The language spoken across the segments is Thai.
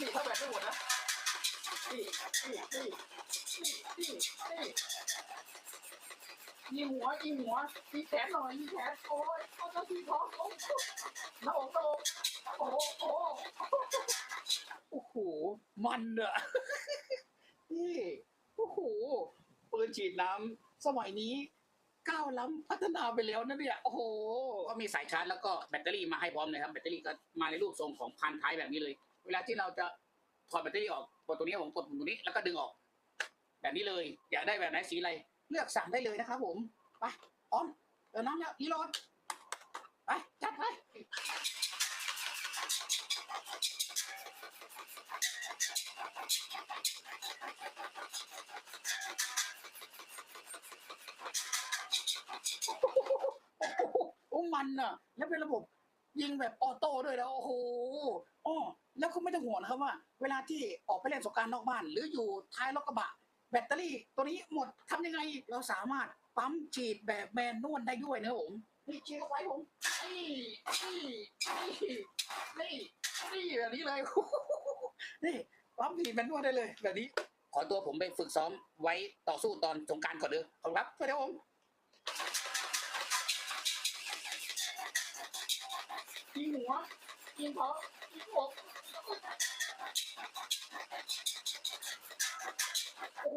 นี่ถ้าแบบไม่หมดนะนี่นี่นี่นี่นี่ยิงหัวยิงหัวยิงแขนหน่อยยิงแขนโอ้ยเอาจะทีท้องโอ้ยหน้าอกหน้าอกโอ้โหโอ้โหโอ้โหมันอะนี่โอ้โหปืนฉีดน้ำสมัยนี้ก้าวล้ำพัฒนาไปแล้วนะเนี่ยโอ้โหก็มีสายชาร์จแล้วก็แบตเตอรี่มาให้พร้อมเลยครับแบตเตอรี่ก็มาในรูปทรงของพันท้ายแบบนี้เลย เวลาที่เราจะถอดแบตเตอรี่ออกกดตรงนี้ผมกดปุ่มตรงนี้แล้วก็ดึงออก แบบนี้เลยอยากได้แบบไหนสีอะไร เลือกสั่งได้เลยนะครับผมไปพร้อมเดี๋ยวน้องแล้วรีโหลดไปจัดไปโอ้มันอะ แล้วเป็นระบบยิงแบบออโต้ด้วยนะโอ้โห แล้วก็ไม่ต้องห่วงนะครับว่า เวลาที่ออกไปเล่นสงการนอกบ้าน หรืออยู่ท้ายรถกระบะ แบตเตอรี่ตัวนี้หมดทำยังไงเราสามารถปั๊มฉีดแบบแมนนวลได้ด้วยนะผมนี่ฉีดเข้าไปผมนี่นี่นี่นี่แบบนี้เลยนี่ปั๊มฉีดแมนนวลได้เลย แบบนี้ ขอตัวผมไปฝึกซ้อมไว้ต่อสู้ตอนสงการก่อนเด้อขอบครับสวัสดีครับผมยิงหัวยิงท้องยิงอก โอ้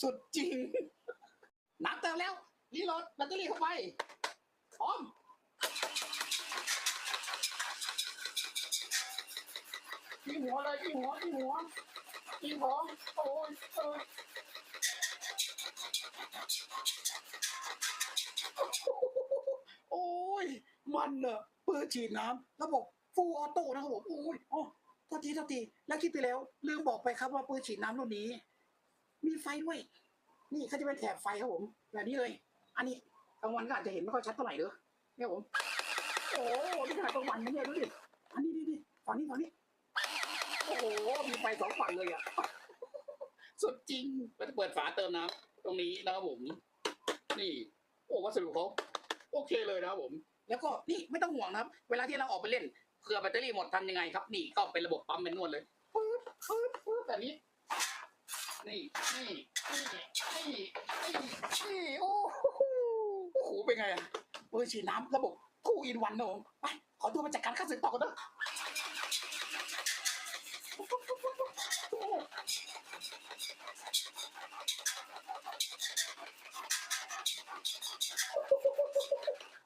สุดจริงน้ำเติมแล้ว รีโหลดแบตเตอรี่เข้าไป พร้อมยิงหัวเลยยิงหัวยิงหัวยิงหัวโอ้ยเออโอ้ ยมันเนอะปืนฉีดน้ำระบบฟูลออโต้นะครับผมโอ้ยอ๋อโทษทีโทษทีแล้วคิดไปแล้ว ลืมบอกไปครับว่าปืนฉีดน้ำรุ่นนี้ มีไฟด้วย นี่เขาจะเป็นแถบไฟครับผม แบบนี้เลย อันนี้กลางวันก็อาจจะเห็นไม่ค่อยชัดเท่าไหร่เด้อเนี่ยผม โอ้นี่ขนาดกลางวันนะเนี่ยดูดิอันนี้ดิดิฝั่งนี้ฝั่งนี้โอ้โหมีไฟสองฝั่งเลยอะสุดจริงก็จะเปิดฝาเติมน้ำตรงนี้นะครับผม นี่ โอ้วัสดุเขาโอเคเลยนะครับผม แล้วก็นี่ไม่ต้องห่วงนะครับ เวลาที่เราออกไปเล่นเผื่อแบตเตอรี่หมดทำยังไงครับ นี่ก็เป็นระบบปั๊มเป็นนวดเลยปึ๊บปึ๊บปึ๊บแบบนี้นี่นี่นี่นี่นี่นี่โอ้โหโอ้โหเป็นไงอะเปืนฉีดน้ำระบบทูอินวันนะผมไปขอตัวมาจัดการข้าศึกต่อกันเถอะ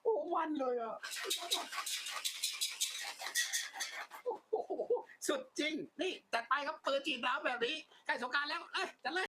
โอ้วันเลยอะสุดจริง นี่จัดไปครับปืนจีดน้ำแบบนี้ใกล้สงกรารแล้ว เอ้ยจัดเลย